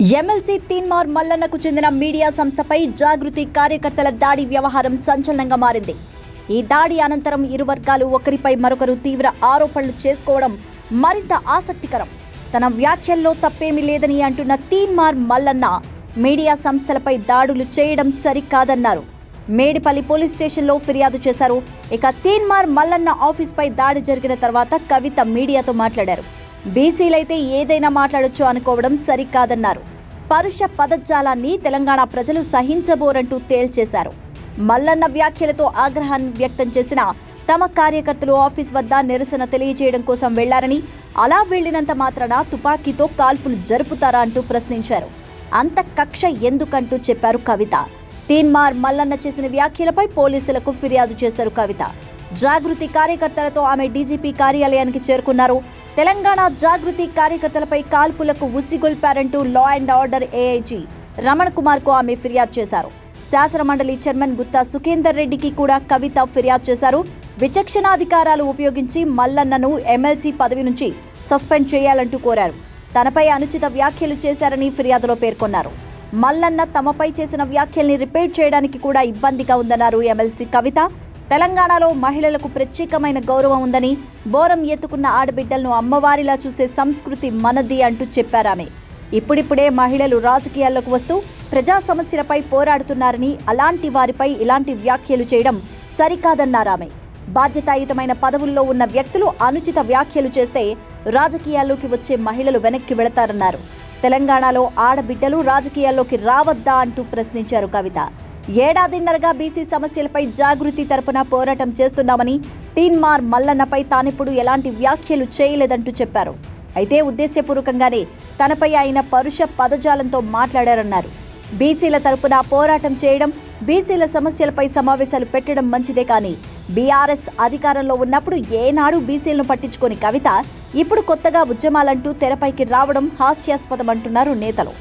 MLC Teenmar మల్లన్నకు చెందిన media సంస్థపై జాగృతి కార్యకర్తల దాడి వ్యవహారం సంచలనంగా మారింది. ఈ దాడి అనంతరం ఇరు వర్గాలు ఒకరిపై మరొకరు తీవ్ర ఆరోపణలు చేసుకోవడం మరింత ఆసక్తికరం. తన వ్యాఖ్యల్లో తప్పేమీ లేదని అంటున్న తీన్మార్ మల్లన్న మీడియా సంస్థలపై దాడులు చేయడం సరికాదన్నారు. మేడిపల్లి పోలీస్ స్టేషన్లో ఫిర్యాదు చేశారు. ఇక తీన్మార్ మల్లన్న ఆఫీస్పై దాడి జరిగిన తర్వాత కవిత మీడియాతో మాట్లాడారు. బీసీలైతే ఏదైనా మాట్లాడొచ్చు అనుకోవడం సరికాదన్నారు. పరుష పదజాలాన్ని తెలంగాణ ప్రజలు సహించబోరంటూ తేల్చేశారు. మల్లన్న వ్యాఖ్యలతో ఆగ్రహాన్ని వ్యక్తం చేసిన తమ కార్యకర్తలు ఆఫీస్ వద్ద నిరసన తెలియజేయడం కోసం వెళ్ళారని అలా వెళ్ళినంత మాత్రాన తుపాకీతో కాల్పులు జరుపుతారా అంటూ ప్రశ్నించారు. అంత కక్ష ఎందుకంటూ చెప్పారు కవిత. తీన్మార్ మల్లన్న చేసిన వ్యాఖ్యలపై పోలీసులకు ఫిర్యాదు చేశారు కవిత. జాగృతి కార్యకర్తలతో ఆమె డీజీపీ కార్యాలయానికి చేరుకున్నారు. తెలంగాణ జాగృతి కార్యకర్తలపై కాల్పులకు ఉసిగొల్పారంటూ law and order AIG Raman కుమార్కు ఆమె ఫిర్యాదు చేశారు. శాసన మండలి చైర్మన్ గుత్తా సుఖేందర్ రెడ్డికి కూడా కవిత ఫిర్యాదు చేశారు. విచక్షణాధికారాలు ఉపయోగించి మల్లన్నను ఎమ్మెల్సీ పదవి నుంచి సస్పెండ్ చేయాలంటూ కోరారు. తనపై అనుచిత వ్యాఖ్యలు చేశారని ఫిర్యాదులో పేర్కొన్నారు. మల్లన్న తమపై చేసిన వ్యాఖ్యల్ని రిపేర్ చేయడానికి కూడా ఇబ్బందిగా ఉందన్నారు ఎమ్మెల్సీ కవిత. తెలంగాణలో మహిళలకు ప్రత్యేకమైన గౌరవం ఉందని బోరం ఎత్తుకున్న ఆడబిడ్డలను అమ్మవారిలా చూసే సంస్కృతి మనది అంటూ చెప్పారామె. ఇప్పుడిప్పుడే మహిళలు రాజకీయాల్లోకి వస్తూ ప్రజా సమస్యలపై పోరాడుతున్నారని అలాంటి వారిపై ఇలాంటి వ్యాఖ్యలు చేయడం సరికాదన్నారామె. బాధ్యతాయుతమైన పదవుల్లో ఉన్న వ్యక్తులు అనుచిత వ్యాఖ్యలు చేస్తే రాజకీయాల్లోకి వచ్చే మహిళలు వెనక్కి వెళతారన్నారు. తెలంగాణలో ఆడబిడ్డలు రాజకీయాల్లోకి రావద్దా అంటూ ప్రశ్నించారు కవిత. ఏడాదిన్నరగా బీసీ సమస్యలపై జాగృతి తరపున పోరాటం చేస్తున్నామని టీన్మార్ మల్లన్నపై తానిప్పుడు ఎలాంటి వ్యాఖ్యలు చేయలేదంటూ చెప్పారు. అయితే ఉద్దేశ్యపూర్వకంగానే తనపై ఆయన పరుష పదజాలంతో మాట్లాడారన్నారు. బీసీల తరపున పోరాటం చేయడం బీసీల సమస్యలపై సమావేశాలు పెట్టడం మంచిదే కానీ బీఆర్ఎస్ అధికారంలో ఉన్నప్పుడు ఏనాడు బీసీలను పట్టించుకొని కవిత ఇప్పుడు కొత్తగా ఉద్యమాలంటూ తెరపైకి రావడం హాస్యాస్పదం అంటున్నారు నేతలు.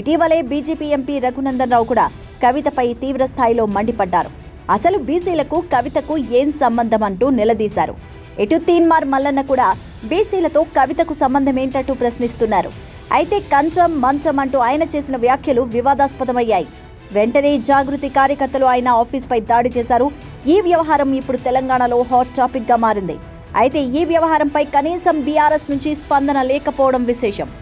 ఇటీవలే బీజేపీ ఎంపీ రఘునందన్ రావు కూడా కవితపై తీవ్రస్థాయిలో మండిపడ్డారు. అసలు బీసీలకు కవితకు ఏం సంబంధం అంటూ నిలదీశారు. ఇటు తీన్మార్ మల్లన్న కూడా బీసీలతో కవితకు సంబంధం ఏంటంటూ ప్రశ్నిస్తున్నారు. అయితే కంచం మంచం అంటూ ఆయన చేసిన వ్యాఖ్యలు వివాదాస్పదమయ్యాయి. వెంటనే జాగృతి కార్యకర్తలు ఆయన ఆఫీస్పై దాడి చేశారు. ఈ వ్యవహారం ఇప్పుడు తెలంగాణలో హాట్ టాపిక్గా మారింది. అయితే ఈ వ్యవహారంపై కనీసం బీఆర్ఎస్ నుంచి స్పందన లేకపోవడం విశేషం.